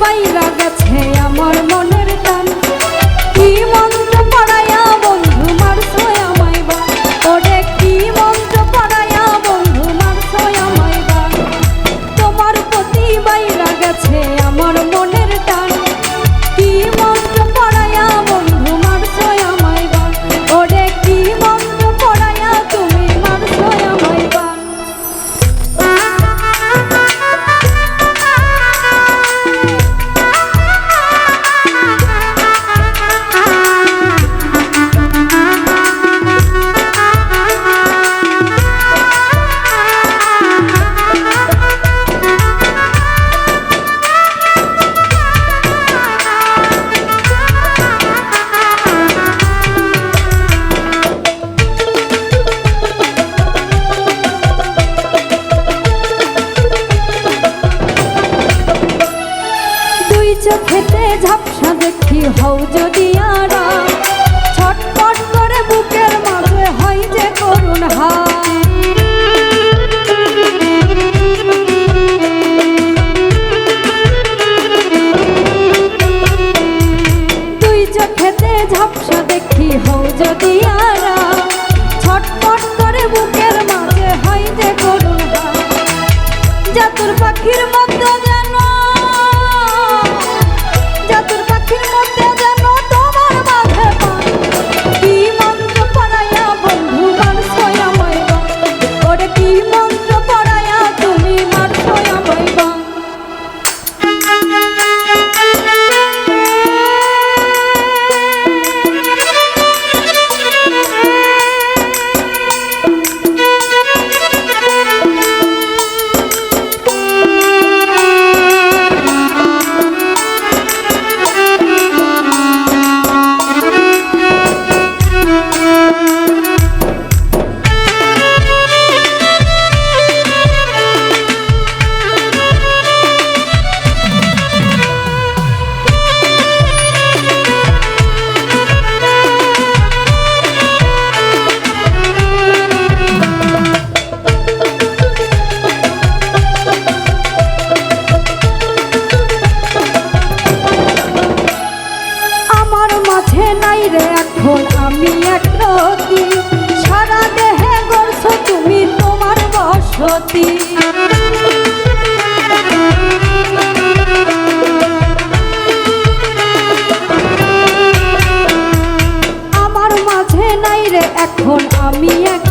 বাইরা গেছে আমার মনে। যদি আরাম ছটপট করে বুকের মাঝে হয় যে করুণ হার। দুই চোখেতে ঝাপসা দেখি, হও যদি আরাম ছটপট করে বুকের মাঝে হয় যে করুণ হার। জাতুর পাখির মতো রে এখন আমি এক রতি সারা দেহে গড়ছো তুমি তোমার বসতি। আমার মাঝে নাই রে এখন আমি এক